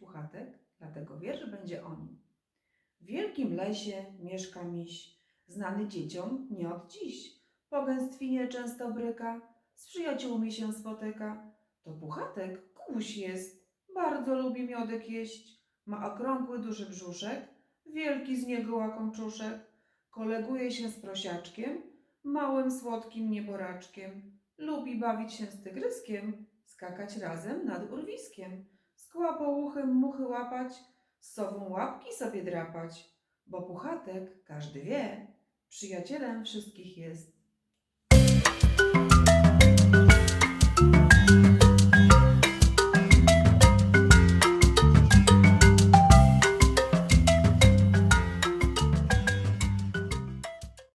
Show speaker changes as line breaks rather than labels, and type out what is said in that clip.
Puchatek, dlatego wiersz będzie o nim. W wielkim lesie mieszka miś, znany dzieciom nie od dziś. Po gęstwinie często bryka, z przyjaciółmi się spotyka. To Puchatek kuś jest, bardzo lubi miodek jeść. Ma okrągły duży brzuszek, wielki z niego łakomczuszek. Koleguje się z prosiaczkiem, małym słodkim nieboraczkiem. Lubi bawić się z tygryskiem, skakać razem nad urwiskiem, z kłapouchem muchy łapać, z sową łapki sobie drapać, bo Puchatek, każdy wie, przyjacielem wszystkich jest.